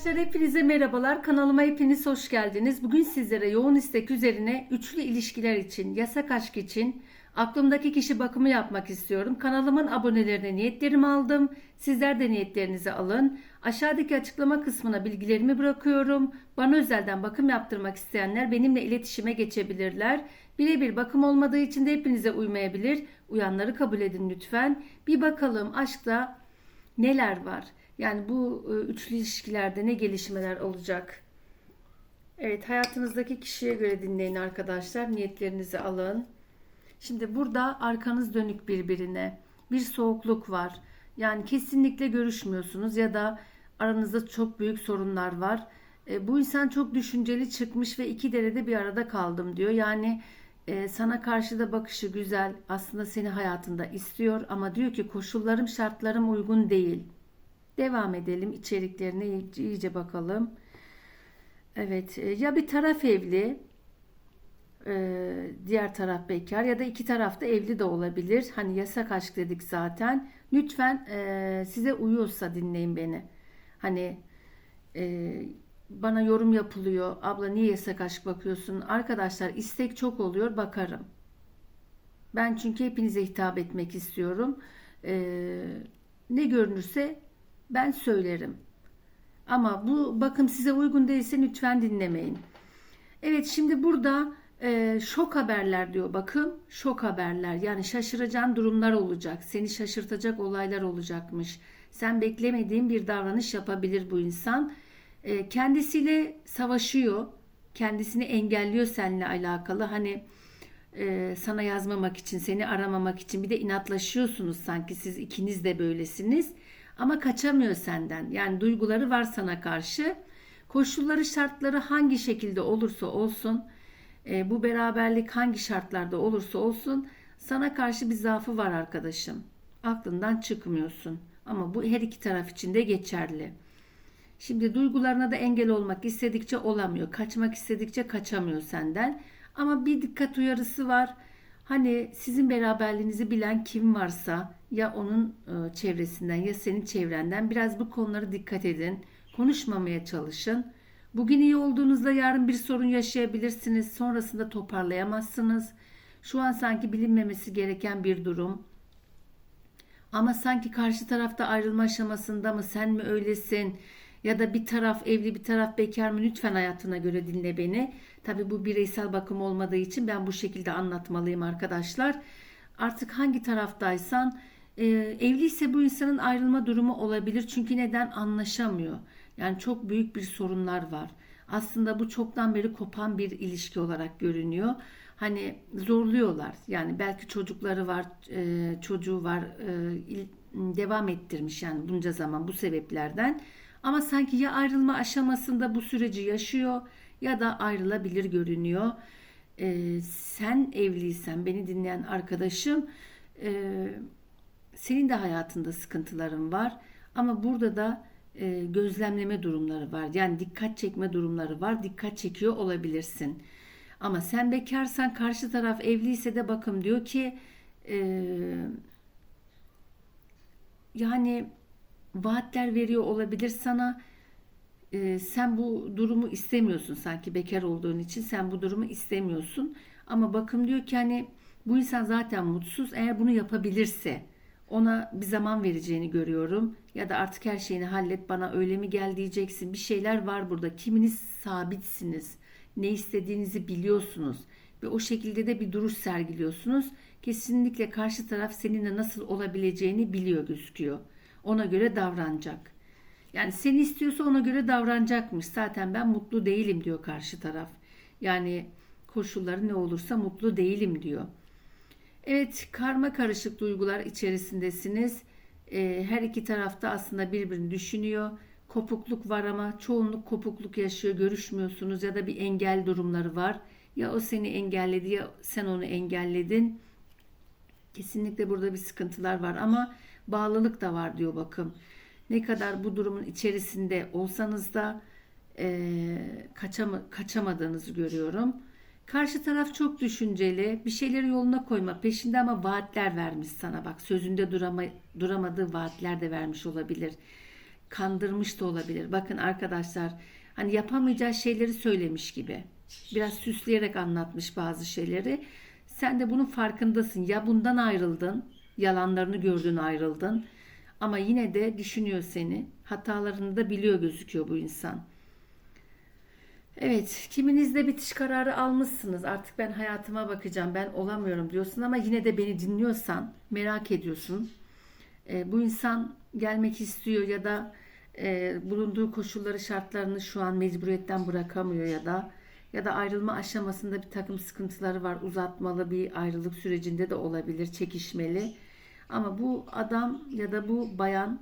Arkadaşlar hepinize merhabalar. Kanalıma hepiniz hoş geldiniz. Bugün sizlere yoğun istek üzerine üçlü ilişkiler için, yasak aşk için aklımdaki kişi bakımı yapmak istiyorum. Kanalımın abonelerine niyetlerimi aldım. Sizler de niyetlerinizi alın. Aşağıdaki açıklama kısmına bilgilerimi bırakıyorum. Bana özelden bakım yaptırmak isteyenler benimle iletişime geçebilirler. Birebir bakım olmadığı için de hepinize uymayabilir. Uyanları kabul edin lütfen. Bir bakalım aşkta neler var? Yani bu e, üçlü ilişkilerde ne gelişmeler olacak? Evet, hayatınızdaki kişiye göre dinleyin arkadaşlar. Niyetlerinizi alın. Şimdi burada arkanız dönük birbirine. Bir soğukluk var. Yani kesinlikle görüşmüyorsunuz ya da aranızda çok büyük sorunlar var. E, bu insan çok düşünceli çıkmış ve iki derede bir arada kaldım diyor. Yani e, sana karşı da bakışı güzel. Aslında seni hayatında istiyor ama diyor ki koşullarım şartlarım uygun değil. Devam edelim içeriklerine iyice, bakalım. Evet e, ya bir taraf evli e, diğer taraf bekar ya da iki taraf da evli de olabilir. Hani yasak aşk dedik zaten. Lütfen e, size uyuyorsa dinleyin beni. Hani bana yorum yapılıyor. Abla niye yasak aşk bakıyorsun? Arkadaşlar istek çok oluyor bakarım. Ben çünkü hepinize hitap etmek istiyorum. Ne görünürse ben söylerim. Ama bu bakım size uygun değilse lütfen dinlemeyin. Evet şimdi burada e, şok haberler diyor bakın. Şok haberler yani şaşıracağın durumlar olacak. Seni şaşırtacak olaylar olacakmış. Sen beklemediğin bir davranış yapabilir bu insan. E, kendisiyle savaşıyor. Kendisini engelliyor seninle alakalı. Hani e, sana yazmamak için, seni aramamak için bir de inatlaşıyorsunuz sanki siz ikiniz de böylesiniz. Ama kaçamıyor senden. Yani duyguları var sana karşı. Koşulları, şartları hangi şekilde olursa olsun, e, bu beraberlik hangi şartlarda olursa olsun sana karşı bir zaafı var arkadaşım. Aklından çıkmıyorsun. Ama bu her iki taraf için de geçerli. Şimdi duygularına da engel olmak istedikçe olamıyor. Kaçmak istedikçe kaçamıyor senden. Ama bir dikkat uyarısı var. Hani sizin beraberliğinizi bilen kim varsa ya onun e, çevresinden ya senin çevrenden biraz bu konulara dikkat edin. Konuşmamaya çalışın. Bugün iyi olduğunuzda yarın bir sorun yaşayabilirsiniz. Sonrasında toparlayamazsınız. Şu an sanki bilinmemesi gereken bir durum. Ama sanki karşı tarafta ayrılma aşamasında mı sen mi öylesin ya da bir taraf evli bir taraf bekar mı lütfen hayatına göre dinle beni. Tabi bu bireysel bakım olmadığı için ben bu şekilde anlatmalıyım arkadaşlar. Artık hangi taraftaysan e, evliyse bu insanın ayrılma durumu olabilir. Çünkü neden anlaşamıyor. Yani çok büyük bir sorunlar var. Aslında bu çoktan beri kopan bir ilişki olarak görünüyor. Hani zorluyorlar. Yani belki çocukları var, e, çocuğu var, e, devam ettirmiş yani bunca zaman bu sebeplerden. Ama sanki ya ayrılma aşamasında bu süreci yaşıyor ya da ayrılabilir görünüyor. Ee, sen evliysen beni dinleyen arkadaşım e, senin de hayatında sıkıntıların var ama burada da e, gözlemleme durumları var. Yani dikkat çekme durumları var. Dikkat çekiyor olabilirsin. Ama sen bekarsan karşı taraf evliyse de bakım diyor ki e, yani vaatler veriyor olabilir sana. E, sen bu durumu istemiyorsun sanki bekar olduğun için sen bu durumu istemiyorsun. Ama bakım diyor ki hani bu insan zaten mutsuz. Eğer bunu yapabilirse ona bir zaman vereceğini görüyorum. Ya da artık her şeyini hallet bana öyle mi gel diyeceksin. Bir şeyler var burada. Kiminiz sabitsiniz. Ne istediğinizi biliyorsunuz. Ve o şekilde de bir duruş sergiliyorsunuz. Kesinlikle karşı taraf seninle nasıl olabileceğini biliyor gözüküyor. Ona göre davranacak. Yani seni istiyorsa ona göre davranacakmış. Zaten ben mutlu değilim diyor karşı taraf. Yani koşulları ne olursa mutlu değilim diyor. Evet karma karışık duygular içerisindesiniz. Ee, her iki tarafta aslında birbirini düşünüyor. Kopukluk var ama çoğunluk kopukluk yaşıyor. Görüşmüyorsunuz ya da bir engel durumları var. Ya o seni engelledi ya sen onu engelledin. Kesinlikle burada bir sıkıntılar var ama bağlılık da var diyor bakım. Ne kadar bu durumun içerisinde olsanız da e, kaçama, kaçamadığınızı görüyorum. Karşı taraf çok düşünceli, bir şeyleri yoluna koyma peşinde ama vaatler vermiş sana bak. Sözünde durama, duramadığı vaatler de vermiş olabilir. kandırmış da olabilir. Bakın arkadaşlar hani yapamayacağı şeyleri söylemiş gibi. Biraz süsleyerek anlatmış bazı şeyleri. Sen de bunun farkındasın. Ya bundan ayrıldın, yalanlarını gördün ayrıldın. Ama yine de düşünüyor seni. Hatalarını da biliyor gözüküyor bu insan. Evet, kiminiz de bitiş kararı almışsınız. Artık ben hayatıma bakacağım, ben olamıyorum diyorsun ama yine de beni dinliyorsan, merak ediyorsun. E, bu insan gelmek istiyor ya da e, bulunduğu koşulları, şartlarını şu an mecburiyetten bırakamıyor ya da ya da ayrılma aşamasında bir takım sıkıntıları var. Uzatmalı bir ayrılık sürecinde de olabilir, çekişmeli. Ama bu adam ya da bu bayan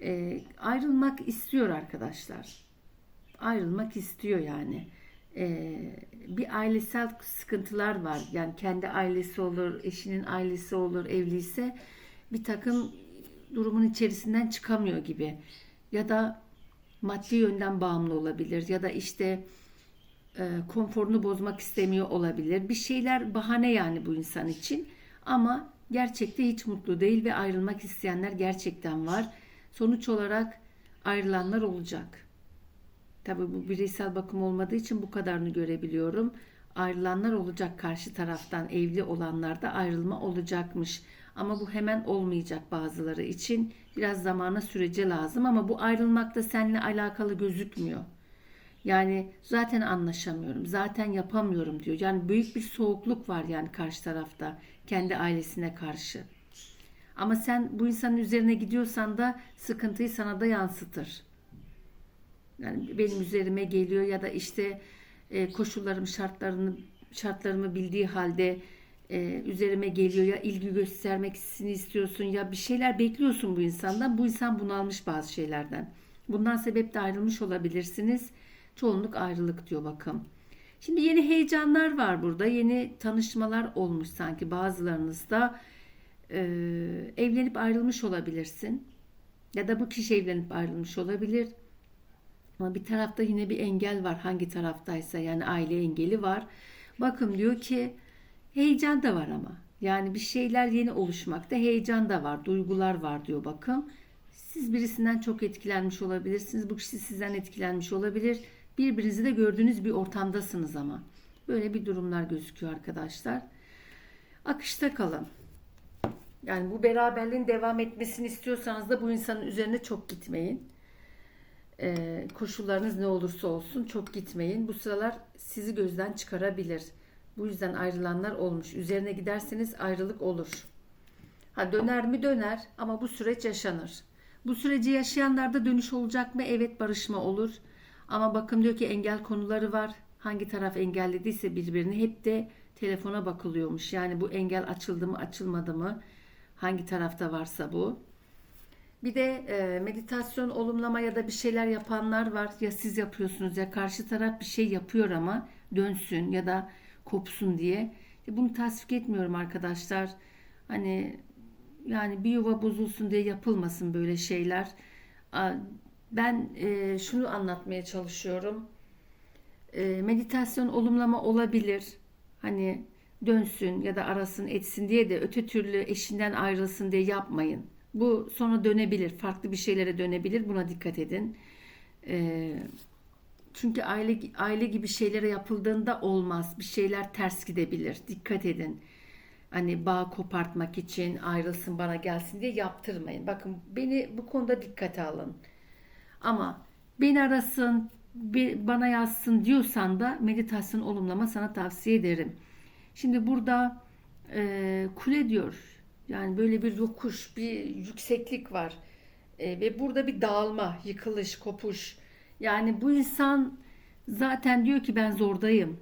e, ayrılmak istiyor arkadaşlar ayrılmak istiyor yani. Ee, bir ailesel sıkıntılar var. Yani kendi ailesi olur, eşinin ailesi olur, evliyse bir takım durumun içerisinden çıkamıyor gibi. Ya da maddi yönden bağımlı olabilir ya da işte e, konforunu bozmak istemiyor olabilir. Bir şeyler bahane yani bu insan için. Ama gerçekte hiç mutlu değil ve ayrılmak isteyenler gerçekten var. Sonuç olarak ayrılanlar olacak. Tabii bu bireysel bakım olmadığı için bu kadarını görebiliyorum. Ayrılanlar olacak karşı taraftan evli olanlarda ayrılma olacakmış. Ama bu hemen olmayacak bazıları için. Biraz zamana sürece lazım ama bu ayrılmak da seninle alakalı gözükmüyor. Yani zaten anlaşamıyorum, zaten yapamıyorum diyor. Yani büyük bir soğukluk var yani karşı tarafta kendi ailesine karşı. Ama sen bu insanın üzerine gidiyorsan da sıkıntıyı sana da yansıtır. Yani benim üzerime geliyor ya da işte e, koşullarım şartlarını şartlarımı bildiği halde e, üzerime geliyor ya ilgi göstermek istiyorsun ya bir şeyler bekliyorsun bu insandan. Bu insan bunalmış bazı şeylerden. Bundan sebep de ayrılmış olabilirsiniz. Çoğunluk ayrılık diyor bakın. Şimdi yeni heyecanlar var burada. Yeni tanışmalar olmuş sanki bazılarınızda. Ee, evlenip ayrılmış olabilirsin. Ya da bu kişi evlenip ayrılmış olabilir. Ama bir tarafta yine bir engel var hangi taraftaysa yani aile engeli var. Bakın diyor ki heyecan da var ama. Yani bir şeyler yeni oluşmakta heyecan da var, duygular var diyor bakın. Siz birisinden çok etkilenmiş olabilirsiniz. Bu kişi sizden etkilenmiş olabilir. Birbirinizi de gördüğünüz bir ortamdasınız ama. Böyle bir durumlar gözüküyor arkadaşlar. Akışta kalın. Yani bu beraberliğin devam etmesini istiyorsanız da bu insanın üzerine çok gitmeyin e, koşullarınız ne olursa olsun çok gitmeyin. Bu sıralar sizi gözden çıkarabilir. Bu yüzden ayrılanlar olmuş. Üzerine giderseniz ayrılık olur. Ha döner mi döner ama bu süreç yaşanır. Bu süreci yaşayanlarda dönüş olacak mı? Evet barışma olur. Ama bakın diyor ki engel konuları var. Hangi taraf engellediyse birbirini hep de telefona bakılıyormuş. Yani bu engel açıldı mı açılmadı mı? Hangi tarafta varsa bu. Bir de e, meditasyon, olumlama ya da bir şeyler yapanlar var. Ya siz yapıyorsunuz ya karşı taraf bir şey yapıyor ama dönsün ya da kopsun diye. E, bunu tasvip etmiyorum arkadaşlar. Hani yani bir yuva bozulsun diye yapılmasın böyle şeyler. Ben e, şunu anlatmaya çalışıyorum. E, meditasyon olumlama olabilir. Hani dönsün ya da arasın etsin diye de öte türlü eşinden ayrılsın diye yapmayın. Bu sonra dönebilir. Farklı bir şeylere dönebilir. Buna dikkat edin. Ee, çünkü aile aile gibi şeylere yapıldığında olmaz. Bir şeyler ters gidebilir. Dikkat edin. Hani bağ kopartmak için ayrılsın bana gelsin diye yaptırmayın. Bakın beni bu konuda dikkate alın. Ama beni arasın, bana yazsın diyorsan da meditasyon olumlama sana tavsiye ederim. Şimdi burada e, kule diyor yani böyle bir yokuş, bir yükseklik var. E, ve burada bir dağılma, yıkılış, kopuş. Yani bu insan zaten diyor ki ben zordayım.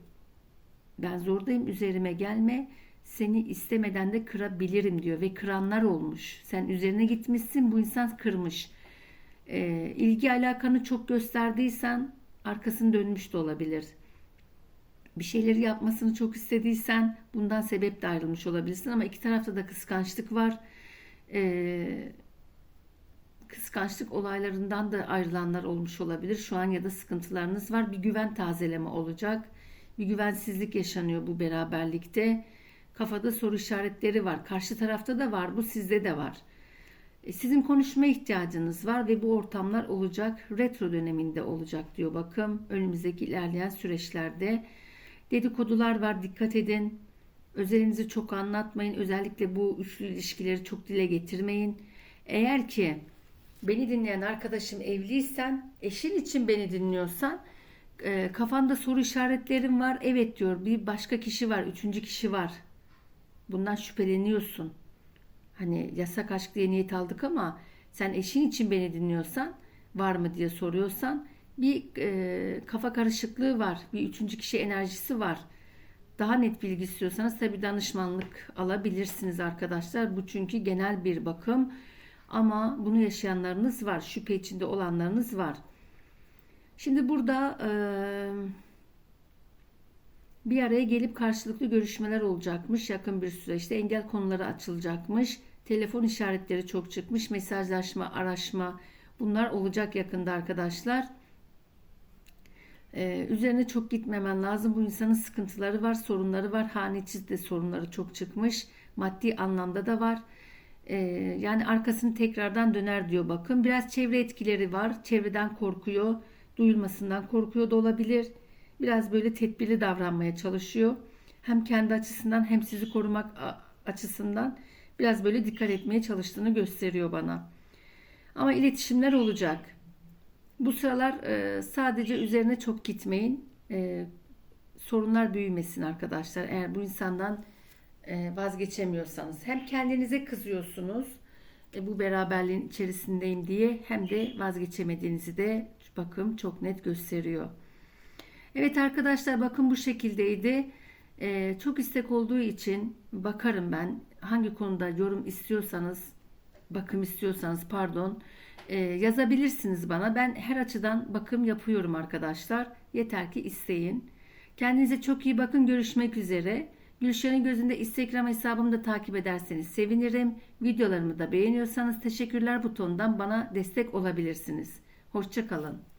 Ben zordayım üzerime gelme. Seni istemeden de kırabilirim diyor ve kıranlar olmuş. Sen üzerine gitmişsin bu insan kırmış. E, ilgi alakanı çok gösterdiysen arkasını dönmüş de olabilir bir şeyleri yapmasını çok istediysen bundan sebep de ayrılmış olabilirsin ama iki tarafta da kıskançlık var. Ee, kıskançlık olaylarından da ayrılanlar olmuş olabilir. Şu an ya da sıkıntılarınız var. Bir güven tazeleme olacak. Bir güvensizlik yaşanıyor bu beraberlikte. Kafada soru işaretleri var. Karşı tarafta da var. Bu sizde de var. Sizin konuşma ihtiyacınız var ve bu ortamlar olacak. Retro döneminde olacak diyor bakım. Önümüzdeki ilerleyen süreçlerde. Dedikodular var dikkat edin. Özelinizi çok anlatmayın. Özellikle bu üçlü ilişkileri çok dile getirmeyin. Eğer ki beni dinleyen arkadaşım evliysen, eşin için beni dinliyorsan e, kafanda soru işaretlerim var. Evet diyor bir başka kişi var, üçüncü kişi var. Bundan şüpheleniyorsun. Hani yasak aşk diye niyet aldık ama sen eşin için beni dinliyorsan var mı diye soruyorsan bir e, kafa karışıklığı var. Bir üçüncü kişi enerjisi var. Daha net bilgi istiyorsanız tabi danışmanlık alabilirsiniz arkadaşlar. Bu çünkü genel bir bakım. Ama bunu yaşayanlarınız var. Şüphe içinde olanlarınız var. Şimdi burada e, bir araya gelip karşılıklı görüşmeler olacakmış yakın bir süreçte. Engel konuları açılacakmış. Telefon işaretleri çok çıkmış. Mesajlaşma, araşma bunlar olacak yakında arkadaşlar. Ee, üzerine çok gitmemen lazım. Bu insanın sıkıntıları var, sorunları var. Hane içi de sorunları çok çıkmış. Maddi anlamda da var. Ee, yani arkasını tekrardan döner diyor bakın. Biraz çevre etkileri var. Çevreden korkuyor. Duyulmasından korkuyor da olabilir. Biraz böyle tedbirli davranmaya çalışıyor. Hem kendi açısından hem sizi korumak açısından biraz böyle dikkat etmeye çalıştığını gösteriyor bana. Ama iletişimler olacak. Bu sıralar e, sadece üzerine çok gitmeyin. E, sorunlar büyümesin arkadaşlar. Eğer bu insandan e, vazgeçemiyorsanız. Hem kendinize kızıyorsunuz. bu beraberliğin içerisindeyim diye hem de vazgeçemediğinizi de bakım çok net gösteriyor. Evet arkadaşlar bakın bu şekildeydi. Ee, çok istek olduğu için bakarım ben hangi konuda yorum istiyorsanız bakım istiyorsanız pardon e, yazabilirsiniz bana. Ben her açıdan bakım yapıyorum arkadaşlar. Yeter ki isteyin. Kendinize çok iyi bakın. Görüşmek üzere. Gülşen'in gözünde Instagram hesabımı da takip ederseniz sevinirim. Videolarımı da beğeniyorsanız teşekkürler butonundan bana destek olabilirsiniz. Hoşçakalın.